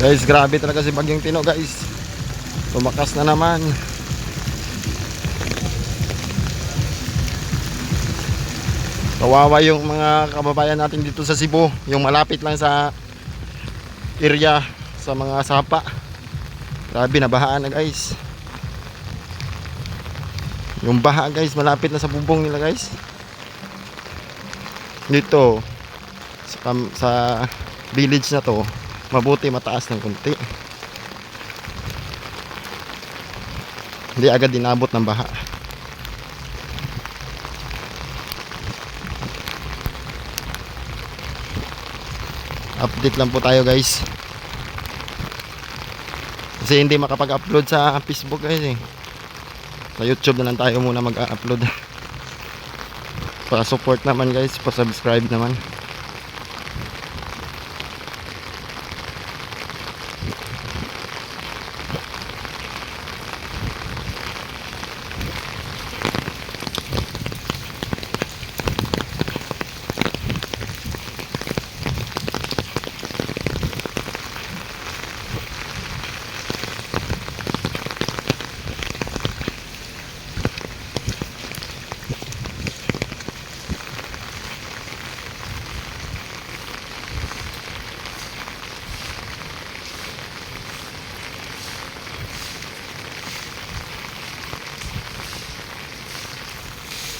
Guys, grabe talaga si Bagyong Tino guys. Tumakas na naman. Kawawa yung mga kababayan natin dito sa Cebu, yung malapit lang sa area sa mga sapa. Grabe nabahaan na guys. Yung baha guys, malapit na sa bubong nila guys. Dito sa, sa village na to, mabuti mataas ng kunti. Hindi agad inabot ng baha. Update lang po tayo guys. Kasi hindi makapag-upload sa Facebook guys eh. Sa YouTube na lang tayo muna mag-upload. Pa-support naman guys, pa-subscribe naman.